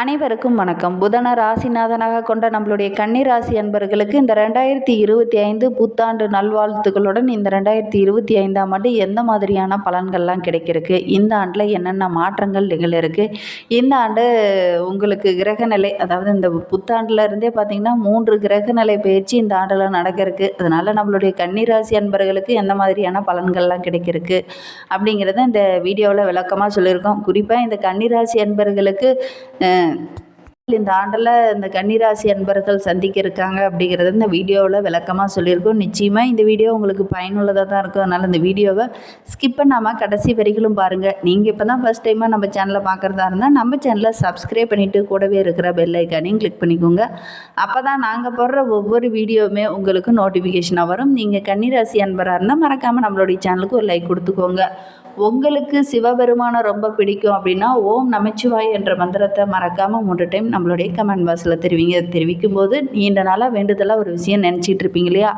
அனைவருக்கும் வணக்கம். புதன ராசிநாதனாக கொண்ட நம்மளுடைய கன்னிராசி அன்பர்களுக்கு இந்த ரெண்டாயிரத்தி இருபத்தி ஐந்து புத்தாண்டு நல்வாழ்த்துக்களுடன் இந்த ரெண்டாயிரத்தி இருபத்தி ஐந்தாம் ஆண்டு எந்த மாதிரியான பலன்கள்லாம் கிடைக்கிறதுக்கு இந்த ஆண்டில் என்னென்ன மாற்றங்கள் நிகழிருக்கு இந்த ஆண்டு உங்களுக்கு கிரகநிலை அதாவது இந்த புத்தாண்டுல இருந்தே பார்த்திங்கன்னா மூன்று கிரகநிலை பயிற்சி இந்த ஆண்டில் நடக்கிறதுக்கு அதனால் நம்மளுடைய கன்னிராசி அன்பர்களுக்கு எந்த மாதிரியான பலன்கள்லாம் கிடைக்கிறதுக்கு அப்படிங்கிறத இந்த வீடியோவில் விளக்கமாக சொல்லியிருக்கோம். குறிப்பாக இந்த கன்னிராசி அன்பர்களுக்கு இந்த ஆண்டில் இந்த கன்னிராசி அன்பர்கள் சந்திக்க இருக்காங்க அப்படிங்கிறத இந்த வீடியோவில் விளக்கமாக சொல்லியிருக்கோம். நிச்சயமாக இந்த வீடியோ உங்களுக்கு பயனுள்ளதாக தான் இருக்கும். அதனால் இந்த வீடியோவை ஸ்கிப் பண்ணாமல் கடைசி வரிகளும் பாருங்கள் நீங்கள் இப்போ தான் ஃபஸ்ட் டைமாக நம்ம சேனலை பார்க்குறதா இருந்தால் நம்ம சேனலை சப்ஸ்கிரைப் பண்ணிவிட்டு கூடவே இருக்கிற பெல் ஐக்கானையும் கிளிக் பண்ணிக்கோங்க. அப்போ தான் நாங்கள் போடுற ஒவ்வொரு வீடியோவுமே உங்களுக்கு நோட்டிஃபிகேஷனாக வரும். நீங்கள் கன்னிராசி அன்பராக இருந்தால் மறக்காமல் நம்மளுடைய சேனலுக்கு ஒரு லைக் கொடுத்துக்கோங்க. உங்களுக்கு சிவபெருமானை ரொம்ப பிடிக்கும் அப்படின்னா ஓம் நமச்சிவாய் என்ற மந்திரத்தை மறக்காமல் மூன்று டைம் நம்மளுடைய கமெண்ட் பாக்ஸில் தெரிவிங்க தெரிவிக்கும் போது நீண்ட நாளாக வேண்டுதலாக ஒரு விஷயம் நினச்சிட்டு இருப்பீங்க இல்லையா?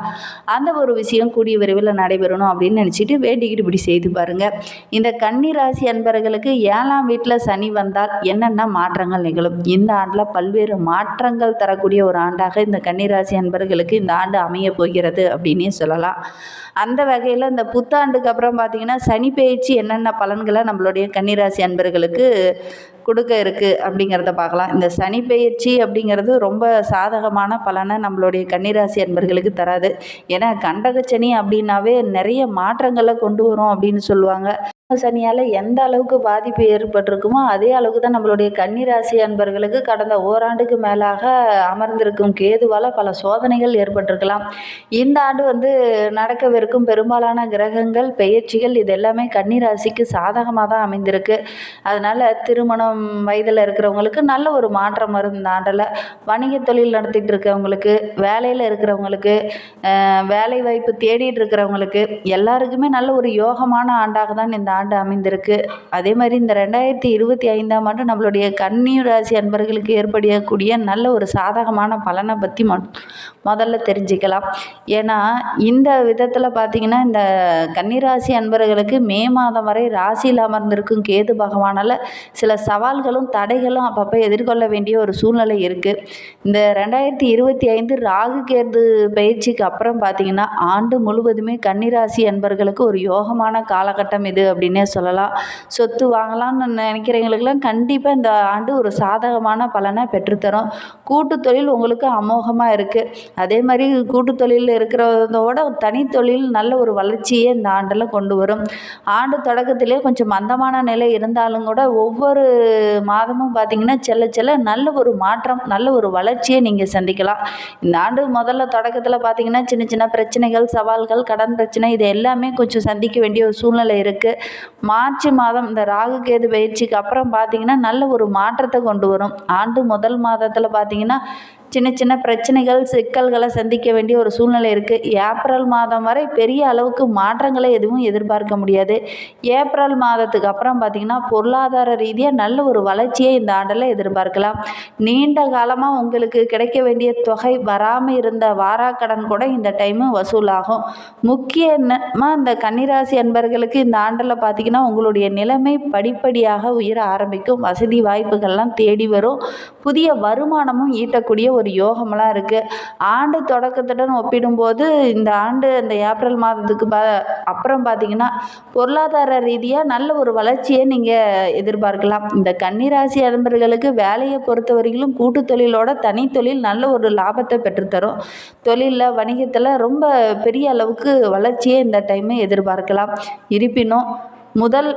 அந்த ஒரு விஷயம் கூடிய விரைவில் நடைபெறணும் அப்படின்னு நினச்சிட்டு வேண்டிக்கிட்டு இப்படி செய்து பாருங்கள் இந்த கன்னி ராசி அன்பர்களுக்கு ஏழாம் வீட்டில் சனி வந்தால் என்னென்ன மாற்றங்கள் நிகழும்? இந்த ஆண்டில் பல்வேறு மாற்றங்கள் தரக்கூடிய ஒரு ஆண்டாக இந்த கன்னிராசி அன்பர்களுக்கு இந்த ஆண்டு அமைய போகிறது அப்படின்னே சொல்லலாம். அந்த வகையில் இந்த புத்தாண்டுக்கு அப்புறம் பார்த்திங்கன்னா சனி பயிற்சி என்னென்ன பலன்களை நம்மளுடைய கன்னிராசி அன்பர்களுக்கு கொடுக்க இருக்குது அப்படிங்கிறத பார்க்கலாம். இந்த சனி பயிற்சி அப்படிங்கிறது ரொம்ப சாதகமான பலனை நம்மளுடைய கன்னிராசி அன்பர்களுக்கு தராது. ஏன்னா கண்டகச்சனி அப்படின்னாவே நிறைய மாற்றங்களை கொண்டு வரும் அப்படின்னு சொல்லுவாங்க. சனியால் எந்த அளவுக்கு பாதிப்பு ஏற்பட்டிருக்குமோ அதே அளவுக்கு தான் நம்மளுடைய கன்னிராசி அன்பர்களுக்கு கடந்த ஓராண்டுக்கு மேலாக அமர்ந்திருக்கும் கேதுவால் பல சோதனைகள் ஏற்பட்டிருக்கலாம். இந்த ஆண்டு வந்து நடக்கவிருக்கும் பெரும்பாலான கிரகங்கள் பெயர்ச்சிகள் இது எல்லாமே கன்னிராசிக்கு சாதகமாக தான் அமைந்திருக்கு. அதனால் திருமணம் வயதில் இருக்கிறவங்களுக்கு நல்ல ஒரு மாற்றம் வரும் இந்த ஆண்டில். வணிக தொழில் நடத்திட்டு இருக்கிறவங்களுக்கு வேலையில் இருக்கிறவங்களுக்கு வேலை வாய்ப்பு தேடிட்டு இருக்கிறவங்களுக்கு எல்லாருக்குமே நல்ல ஒரு யோகமான ஆண்டாக தான் இந்த ஆண்டு அமைந்திருக்கு. அதே மாதிரி இந்த ரெண்டாயிரத்தி இருபத்தி ஐந்தாம் ஆண்டு நம்மளுடைய கன்னி ராசி அன்பர்களுக்கு ஏற்படக்கூடிய நல்ல ஒரு சாதகமான பலனை பற்றி முதல்ல தெரிஞ்சுக்கலாம். ஏன்னா இந்த விதத்தில் பார்த்திங்கன்னா இந்த கன்னிராசி அன்பர்களுக்கு மே மாதம் வரை ராசியில் அமர்ந்திருக்கும் கேது பகவானால் சில சவால்களும் தடைகளும் அப்பப்போ எதிர்கொள்ள வேண்டிய ஒரு சூழ்நிலை இருக்குது இந்த ரெண்டாயிரத்தி இருபத்தி ஐந்து ராகு கேது பயிற்சிக்கு அப்புறம் பார்த்திங்கன்னா ஆண்டு முழுவதுமே கன்னிராசி அன்பர்களுக்கு ஒரு யோகமான காலகட்டம் இது அப்படின்னு சொல்லலாம். சொத்து வாங்கலாம்னு நினைக்கிறவங்களுக்கெல்லாம் கண்டிப்பாக இந்த ஆண்டு ஒரு சாதகமான பலனை பெற்றுத்தரும். கூட்டு தொழில் உங்களுக்கு அமோகமாக இருக்குது அதே மாதிரி கூட்டு தொழிலில் இருக்கிறதோட தனித்தொழில் நல்ல ஒரு வளர்ச்சியை இந்த ஆண்டில் கொண்டு வரும். ஆண்டு தொடக்கத்திலே கொஞ்சம் மந்தமான நிலை இருந்தாலும் கூட ஒவ்வொரு மாதமும் பார்த்திங்கன்னா செல்ல செல்ல நல்ல ஒரு மாற்றம் நல்ல ஒரு வளர்ச்சியை நீங்கள் சந்திக்கலாம். இந்த ஆண்டு முதல்ல தொடக்கத்தில் பார்த்திங்கன்னா சின்ன சின்ன பிரச்சனைகள் சவால்கள் கடன் பிரச்சனை இது எல்லாமே கொஞ்சம் சந்திக்க வேண்டிய ஒரு சூழ்நிலை இருக்குது மார்ச் மாதம் இந்த ராகு கேது பயிற்சிக்கு அப்புறம் பார்த்தீங்கன்னா நல்ல ஒரு மாற்றத்தை கொண்டு வரும். ஆண்டு முதல் மாதத்தில் பார்த்திங்கன்னா சின்ன சின்ன பிரச்சனைகள் சிக்கல்களை சந்திக்க வேண்டிய ஒரு சூழ்நிலை இருக்குது ஏப்ரல் மாதம் வரை பெரிய அளவுக்கு மாற்றங்களை எதுவும் எதிர்பார்க்க முடியாது. ஏப்ரல் மாதத்துக்கு அப்புறம் பார்த்திங்கன்னா பொருளாதார ரீதியாக நல்ல ஒரு வளர்ச்சியை இந்த ஆண்டில் எதிர்பார்க்கலாம். நீண்ட காலமாக உங்களுக்கு கிடைக்க வேண்டிய தொகை வராமல் இருந்த வாராக்கடன் கூட இந்த டைமு வசூலாகும். முக்கியமாக இந்த கன்னிராசி அன்பர்களுக்கு இந்த ஆண்டில் பார்த்திங்கன்னா உங்களுடைய நிலைமை படிப்படியாக உயர ஆரம்பிக்கும். வசதி வாய்ப்புகள்லாம் தேடி வரும். புதிய வருமானமும் ஈட்டக்கூடிய ஒரு ஒரு யோகமெல்லாம் இருக்குது ஆண்டு தொடக்கத்துடன் ஒப்பிடும்போது இந்த ஆண்டு இந்த ஏப்ரல் மாதத்துக்கு ப அப்புறம் பார்த்திங்கன்னா பொருளாதார ரீதியாக நல்ல ஒரு வளர்ச்சியை நீங்கள் எதிர்பார்க்கலாம். இந்த கன்னிராசி அன்பர்களுக்கு வேலையை பொறுத்த வரையிலும் கூட்டு தொழிலோட தனித்தொழில் நல்ல ஒரு லாபத்தை பெற்றுத்தரும். தொழிலில் வணிகத்தில் ரொம்ப பெரிய அளவுக்கு வளர்ச்சியை இந்த டைமு எதிர்பார்க்கலாம். இருப்பினும் முதல்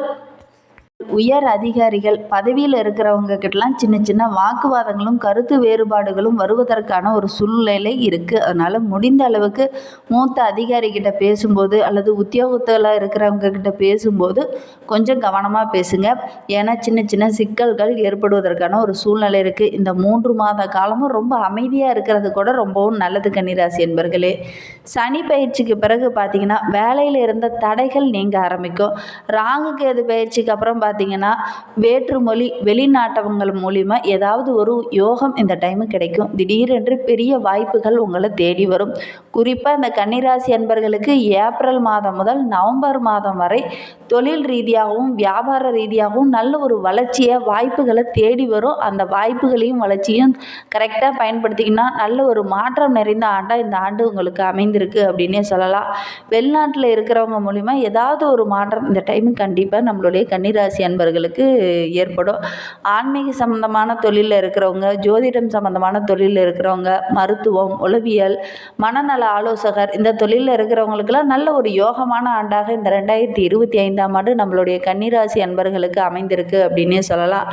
உயர் அதிகாரிகள் பதவியில் இருக்கிறவங்க கிட்டலாம் சின்ன சின்ன வாக்குவாதங்களும் கருத்து வேறுபாடுகளும் வருவதற்கான ஒரு சூழ்நிலை இருக்குது அதனால் முடிந்த அளவுக்கு மூத்த அதிகாரிகிட்ட பேசும்போது அல்லது உத்தியோகத்தில் இருக்கிறவங்க கிட்ட பேசும்போது கொஞ்சம் கவனமாக பேசுங்க. ஏன்னா சின்ன சின்ன சிக்கல்கள் ஏற்படுவதற்கான ஒரு சூழ்நிலை இருக்குது இந்த மூன்று மாத காலமும் ரொம்ப அமைதியாக இருக்கிறது கூட ரொம்பவும் நல்லது கன்னிராசி என்பர்களே. சனி பயிற்சிக்கு பிறகு பார்த்திங்கன்னா வேலையில் இருந்த தடைகள் நீங்க ஆரம்பிக்கும். ராகு கேது பயிற்சிக்கு அப்புறம் பார்த்திங்கன்னா வேற்றுமொழி வெளிநாட்டவங்கள் மூலிமா ஏதாவது ஒரு யோகம் இந்த டைமு கிடைக்கும். திடீரென்று பெரிய வாய்ப்புகள் உங்களை தேடி வரும். குறிப்பாக இந்த கன்னிராசி அன்பர்களுக்கு ஏப்ரல் மாதம் முதல் நவம்பர் மாதம் வரை தொழில் ரீதியாகவும் வியாபார ரீதியாகவும் நல்ல ஒரு வளர்ச்சியை வாய்ப்புகளை தேடி வரும். அந்த வாய்ப்புகளையும் வளர்ச்சியும் கரெக்டாக பயன்படுத்திங்கன்னா நல்ல ஒரு மாற்றம் நிறைந்த ஆண்டாக இந்த ஆண்டு உங்களுக்கு அமைந்திருக்கு அப்படின்னே சொல்லலாம். வெளிநாட்டில் இருக்கிறவங்க மூலிமா ஏதாவது ஒரு மாற்றம் இந்த டைம் கண்டிப்பாக நம்மளுடைய கன்னிராசி அன்பர்களுக்கு ஏற்படும். ஆன்மீக சம்மந்தமான தொழிலில் இருக்கிறவங்க ஜோதிடம் சம்மந்தமான தொழிலில் இருக்கிறவங்க மருத்துவம் உளவியல் மனநல ஆலோசகர் இந்த தொழிலில் இருக்கிறவங்களுக்கெல்லாம் நல்ல ஒரு யோகமான ஆண்டாக இந்த ரெண்டாயிரத்தி இருபத்தி ஐந்தாம் ஆண்டு நம்மளுடைய கன்னிராசி அன்பர்களுக்கு அமைந்திருக்கு அப்படின்னே சொல்லலாம்.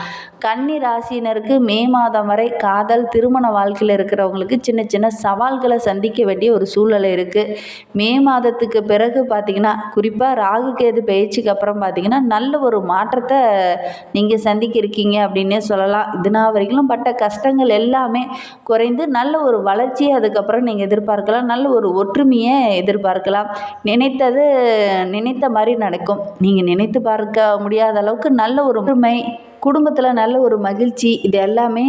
கன்னி ராசியினருக்கு மே மாதம் வரை காதல் திருமண வாழ்க்கையில் இருக்கிறவங்களுக்கு சின்ன சின்ன சவால்களை சந்திக்க வேண்டிய ஒரு சூழ்நிலை இருக்குது மே மாதத்துக்கு பிறகு பார்த்திங்கன்னா குறிப்பாக ராகு கேது பயிற்சிக்கு அப்புறம் பார்த்திங்கன்னா நல்ல ஒரு மாற்றத்தை நீங்கள் சந்திக்க இருக்கீங்க அப்படின்னே சொல்லலாம். இதுனா வரைக்கும் பட்ட கஷ்டங்கள் எல்லாமே குறைந்து நல்ல ஒரு வளர்ச்சியை அதுக்கப்புறம் நீங்கள் எதிர்பார்க்கலாம். நல்ல ஒரு ஒற்றுமையை எதிர்பார்க்கலாம். நினைத்தது நினைத்த மாதிரி நடக்கும். நீங்கள் நினைத்து பார்க்க முடியாத அளவுக்கு நல்ல ஒரு ஒற்றுமை குடும்பத்தில் நல்ல ஒரு மகிழ்ச்சி இது எல்லாமே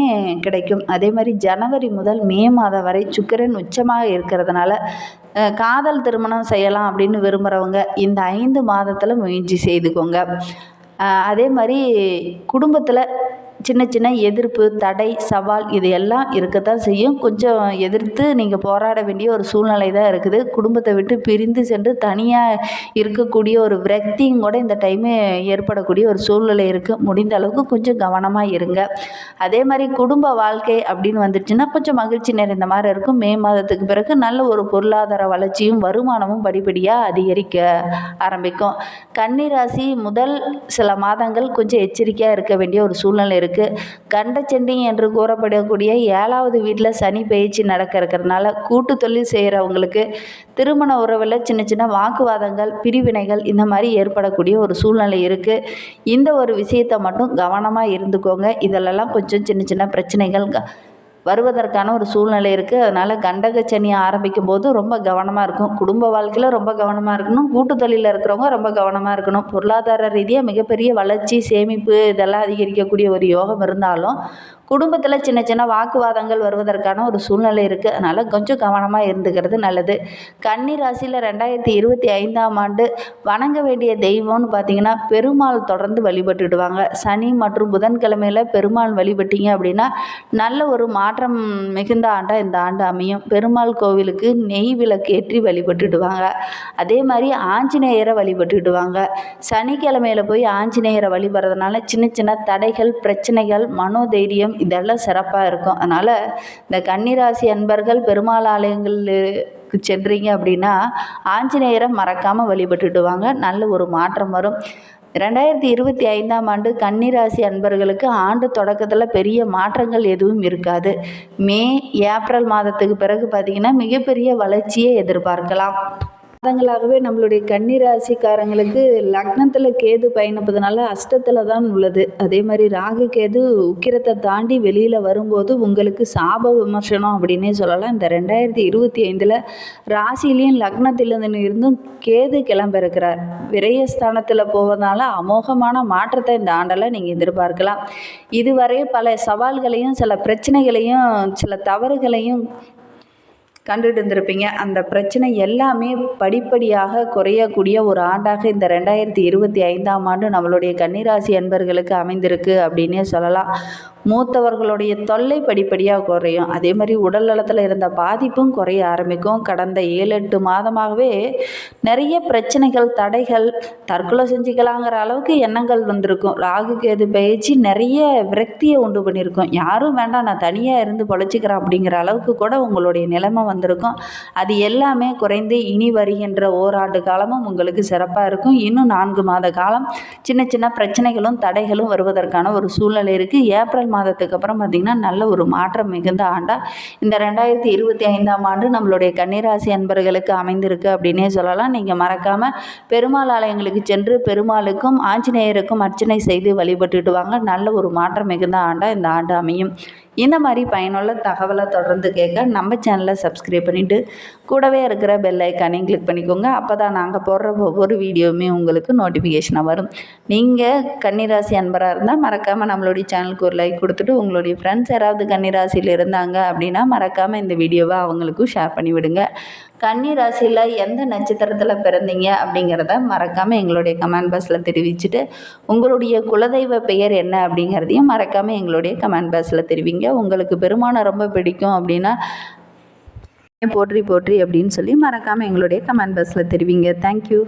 கிடைக்கும். அதே மாதிரி ஜனவரி முதல் மே மாதம் வரை சுக்கிரன் உச்சமாக இருக்கிறதுனால காதல் திருமணம் செய்யலாம் அப்படின்னு விரும்புகிறவங்க இந்த ஐந்து மாதத்தில் முயற்சி செய்துக்கோங்க. அதே மாதிரி குடும்பத்தில் சின்ன சின்ன எதிர்ப்பு தடை சவால் இது எல்லாம் இருக்கத்தான் செய்யும். கொஞ்சம் எதிர்த்து நீங்கள் போராட வேண்டிய ஒரு சூழ்நிலை தான் இருக்குது. குடும்பத்தை விட்டு பிரிந்து சென்று தனியாக இருக்கக்கூடிய ஒரு விரக்தியும் கூட இந்த டைமு ஏற்படக்கூடிய ஒரு சூழ்நிலை இருக்குது முடிந்த அளவுக்கு கொஞ்சம் கவனமாக இருங்க. அதே மாதிரி குடும்ப வாழ்க்கை அப்படின்னு வந்துடுச்சுன்னா கொஞ்சம் மகிழ்ச்சி நிறைந்த மாதிரி இருக்கும். மே மாதத்துக்கு பிறகு நல்ல ஒரு பொருளாதார வளர்ச்சியும் வருமானமும் படிப்படியாக அதிகரிக்க ஆரம்பிக்கும். கன்னிராசி முதல் சில மாதங்கள் கொஞ்சம் எச்சரிக்கையாக இருக்க வேண்டிய ஒரு சூழ்நிலை இருக்குது இருக்கு. கண்டச்சண்டி என்று கூறப்படக்கூடிய ஏழாவது வீட்டில் சனி பயிற்சி நடக்க இருக்கிறதுனால கூட்டு தொழில் செய்கிறவங்களுக்கு திருமண உறவில் சின்ன சின்ன வாக்குவாதங்கள் பிரிவினைகள் இந்த மாதிரி ஏற்படக்கூடிய ஒரு சூழ்நிலை இருக்குது இந்த ஒரு விஷயத்தை மட்டும் கவனமாக இருந்துக்கோங்க. இதிலெல்லாம் கொஞ்சம் சின்ன சின்ன பிரச்சனைகள் க- வருவதற்கான ஒரு சூழ்நிலை இருக்குது அதனால் கண்டக சனி ஆரம்பிக்கும் போது ரொம்ப கவனமாக இருக்கும் குடும்ப வாழ்க்கையில் ரொம்ப கவனமாக இருக்கணும். கூட்டு தொழிலில் இருக்கிறவங்க ரொம்ப கவனமாக இருக்கணும். பொருளாதார ரீதியாக மிகப்பெரிய வளர்ச்சி சேமிப்பு இதெல்லாம் அதிகரிக்கக்கூடிய ஒரு யோகம் இருந்தாலும் குடும்பத்தில் சின்ன சின்ன வாக்குவாதங்கள் வருவதற்கான ஒரு சூழ்நிலை இருக்குது அதனால் கொஞ்சம் கவனமாக இருந்துக்கிறது நல்லது. கன்னி ராசியில் ரெண்டாயிரத்தி இருபத்தி ஐந்தாம் ஆண்டு வணங்க வேண்டிய தெய்வம்னு பார்த்தீங்கன்னா பெருமாள் தொடர்ந்து வழிபட்டுடுவாங்க சனி மற்றும் புதன்கிழமையில் பெருமாள் வழிபட்டீங்க அப்படின்னா நல்ல ஒரு மாற்றம் மிகுந்த ஆண்டாக இந்த ஆண்டு அமையும். பெருமாள் கோவிலுக்கு நெய் விளக்கு ஏற்றி வழிபட்டுடுவாங்க அதே மாதிரி ஆஞ்சநேயரை வழிபட்டுடுவாங்க சனிக்கிழமையில் போய் ஆஞ்சநேயரை வழிபடுறதுனால சின்ன சின்ன தடைகள் பிரச்சனைகள் மனோதைரியம் இதெல்லாம் சிறப்பாக இருக்கும். அதனால் இந்த கன்னிராசி அன்பர்கள் பெருமாள் ஆலயங்களுக்கு சென்றீங்க அப்படின்னா ஆஞ்சநேயரை மறக்காமல் வழிபட்டுடுவாங்க. நல்ல ஒரு மாற்றம் வரும். ரெண்டாயிரத்தி இருபத்தி ஐந்தாம் ஆண்டு கன்னிராசி அன்பர்களுக்கு ஆண்டு தொடக்கத்தில் பெரிய மாற்றங்கள் எதுவும் இருக்காது. மே ஏப்ரல் மாதத்துக்கு பிறகு பார்த்திங்கன்னா மிகப்பெரிய வளர்ச்சியை எதிர்பார்க்கலாம். மாதங்களாகவே நம்மளுடைய கன்னிராசிக்காரங்களுக்கு லக்னத்தில் கேது பயணிப்பதனால அஷ்டத்தில் தான் உள்ளது. அதே மாதிரி ராகு கேது உக்கிரத்தை தாண்டி வெளியில் வரும்போது உங்களுக்கு சாப விமர்சனம் அப்படின்னே சொல்லலாம். இந்த ரெண்டாயிரத்தி இருபத்தி ஐந்தில் ராசிலையும் லக்னத்திலிருந்து இருந்தும் கேது கிளம்பிருக்கிறார் விரயஸ்தானத்தில் போவதனால அமோகமான மாற்றத்தை இந்த ஆண்டில் நீங்கள் எதிர்பார்க்கலாம். இதுவரை பல சவால்களையும் சில பிரச்சனைகளையும் சில தவறுகளையும் கண்டுட்டு இருந்திருப்பீங்க அந்த பிரச்சனை எல்லாமே படிப்படியாக குறையக்கூடிய ஒரு ஆண்டாக இந்த ரெண்டாயிரத்தி இருபத்தி ஐந்தாம் ஆண்டு நம்மளுடைய கன்னிராசி அன்பர்களுக்கு அமைந்திருக்கு அப்படின்னே சொல்லலாம். மூத்தவர்களுடைய தொல்லை படிப்படியாக குறையும். அதே மாதிரி உடல் நலத்தில் இருந்த பாதிப்பும் குறைய ஆரம்பிக்கும். கடந்த ஏழு எட்டு மாதமாகவே நிறைய பிரச்சனைகள் தடைகள் தற்கொலை செஞ்சுக்கலாங்கிற அளவுக்கு எண்ணங்கள் வந்திருக்கும். ராகு கேது பயிற்சி நிறைய விரக்தியை உண்டு பண்ணியிருக்கும். யாரும் வேண்டாம் நான் தனியாக இருந்து பொழைச்சிக்கிறேன் அப்படிங்கிற அளவுக்கு கூட உங்களுடைய நிலைமை வந்திருக்கும். அது எல்லாமே குறைந்து இனி வருகின்ற ஓராண்டு காலமும் உங்களுக்கு சிறப்பாக இருக்கும். இன்னும் நான்கு மாத காலம் சின்ன சின்ன பிரச்சனைகளும் தடைகளும் வருவதற்கான ஒரு சூழ்நிலை இருக்குது ஏப்ரல் மாதத்துக்கு அப்புறம் பார்த்திங்கன்னா நல்ல ஒரு மாற்றம் மிகுந்த ஆண்டாக இந்த ரெண்டாயிரத்தி இருபத்தி ஐந்தாம் ஆண்டு நம்மளுடைய கன்னிராசி அன்பர்களுக்கு அமைந்திருக்கு அப்படின்னே சொல்லலாம். நீங்கள் மறக்காமல் பெருமாள் ஆலயங்களுக்கு சென்று பெருமாளுக்கும் ஆஞ்சநேயருக்கும் அர்ச்சனை செய்து வழிபட்டுட்டு வாங்க. நல்ல ஒரு மாற்றம் மிகுந்த ஆண்டாக இந்த ஆண்டு அமையும். இந்த மாதிரி பயனுள்ள தகவலை தொடர்ந்து கேட்க நம்ம சேனலை சப்ஸ்கிரைப் பண்ணிவிட்டு கூடவே இருக்கிற பெல் ஐக்கானையும் கிளிக் பண்ணிக்கோங்க. அப்போ தான் நாங்கள் போடுற ஒவ்வொரு வீடியோவுமே உங்களுக்கு நோட்டிஃபிகேஷனாக வரும். நீங்கள் கன்னிராசி அன்பராக இருந்தால் மறக்காமல் நம்மளுடைய சேனலுக்கு ஒரு லைக் கொடுத்துட்டு உங்களுடைய ஃப்ரெண்ட்ஸ் யாராவது கன்னிராசியில் இருந்தாங்க அப்படின்னா மறக்காமல் இந்த வீடியோவை அவங்களுக்கும் ஷேர் பண்ணிவிடுங்க. கன்னி ராசியில் எந்த நட்சத்திரத்தில் பிறந்தீங்க அப்படிங்கிறத மறக்காமல் எங்களுடைய கமெண்ட் பாக்ஸில் தெரிவிச்சுட்டு உங்களுடைய குலதெய்வ பெயர் என்ன அப்படிங்கிறதையும் மறக்காமல் எங்களுடைய கமெண்ட் பாக்ஸில் தெரிவிங்க. உங்களுக்கு பெருமானை ரொம்ப பிடிக்கும் அப்படின்னா போற்றி போற்றி அப்படின்னு சொல்லி மறக்காமல் எங்களுடைய கமெண்ட் பாக்ஸில் தெரிவிங்க. தேங்க்யூ